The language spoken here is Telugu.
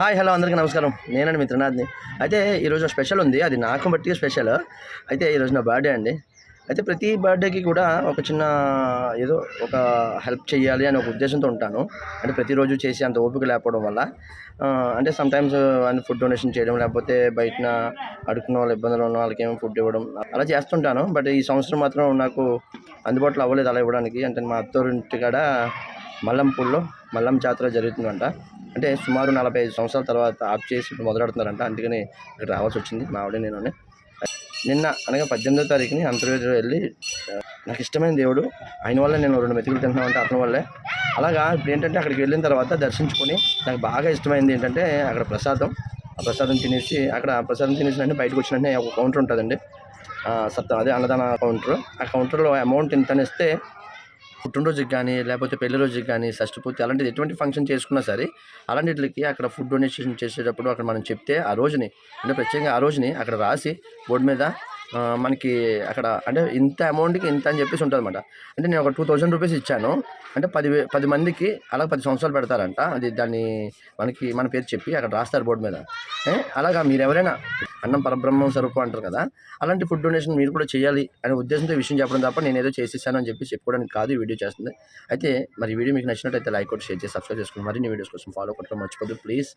హాయ్ హలో అందరికీ నమస్కారం. నేనండి మిత్రనాథ్ని. అయితే ఈరోజు స్పెషల్ ఉంది. అది నాకు బట్టి స్పెషల్. అయితే ఈరోజు నా బర్త్డే అండి. అయితే ప్రతి బర్త్డేకి కూడా ఒక చిన్న ఏదో ఒక హెల్ప్ చేయాలి అనే ఒక ఉద్దేశంతో ఉంటాను. అంటే ప్రతిరోజు చేసి అంత ఓపిక లేకపోవడం వల్ల. అంటే సమ్టైమ్స్ ఫుడ్ డొనేషన్ చేయడం లేకపోతే బయటన అడుక్కున్న వాళ్ళు ఇబ్బందులు ఉన్న వాళ్ళకి ఏమో ఫుడ్ ఇవ్వడం అలా చేస్తుంటాను. బట్ ఈ సంవత్సరం మాత్రం నాకు అందుబాటులో అవ్వలేదు అలా ఇవ్వడానికి. అంటే మా అత్తోరింటి కాడ మల్లంపూడిలో మల్లం జాతర జరుగుతుందంట. అంటే సుమారు నలభై ఐదు సంవత్సరాల తర్వాత ఆఫ్ చేసి ఇప్పుడు మొదలెడుతున్నారంట. అందుకని ఇక్కడ రావాల్సి వచ్చింది. మా ఆవిడ నేను నిన్న అనగా పద్దెనిమిదో తారీఖుని అంతర్వేదిలో వెళ్ళి నాకు ఇష్టమైన దేవుడు. ఆయన వల్ల నేను రెండు మెతుకులు తింటున్నామంటే అతని వల్లే. అలాగా ఇప్పుడు ఏంటంటే అక్కడికి వెళ్ళిన తర్వాత దర్శించుకొని నాకు బాగా ఇష్టమైంది ఏంటంటే అక్కడ ప్రసాదం. ఆ ప్రసాదం తినేసి అక్కడ ప్రసాదం తినేసి వెంటనే బయటకు వచ్చిన ఒక కౌంటర్ ఉంటుందండి. సత్తా సత్తం అదే అన్నదాన కౌంటర్. ఆ కౌంటర్లో అమౌంట్ ఇంత అని ఇస్తే పుట్టినరోజుకి కానీ లేకపోతే పెళ్ళి రోజుకి కానీ షష్టిపూర్తి అలాంటిది ఎటువంటి ఫంక్షన్ చేసుకున్నా సరే అలాంటికి అక్కడ ఫుడ్ డొనేషన్ చేసేటప్పుడు అక్కడ మనం చెప్తే ఆ రోజుని అంటే ప్రత్యేకంగా ఆ రోజుని అక్కడ రాసి బోర్డు మీద మనకి అక్కడ అంటే ఇంత అమౌంట్కి ఇంత అని చెప్పేసి ఉంటుంది అనమాట అంటే నేను ఒక టూ థౌజండ్ రూపీస్ ఇచ్చాను. అంటే పది పది మందికి అలా పది సంవత్సరాలు పెడతారంట. అది దాన్ని మనకి మన పేరు చెప్పి అక్కడ రాస్తారు బోర్డు మీద. అలాగా మీరు ఎవరైనా అన్నం పరబ్రహ్మం స్వరూపం అంటారు కదా అలాంటి ఫుడ్ డొనేషన్ మీరు కూడా చేయాలి అనే ఉద్దేశంతో విషయం చెప్పడం తప్ప నేను ఏదో చేసేసాను అని చెప్పి చెప్పుకోవడానికి కాదు ఈ వీడియో చేస్తుంది. అయితే మరి వీడియో మీకు నచ్చినట్లయితే లైక్ కొట్టి షేర్ చేసి సబ్స్క్రైబ్ చేసుకోండి మరిన్ని వీడియోస్ కోసం ఫాలో కొట్టడం మర్చిపోద్దు ప్లీజ్.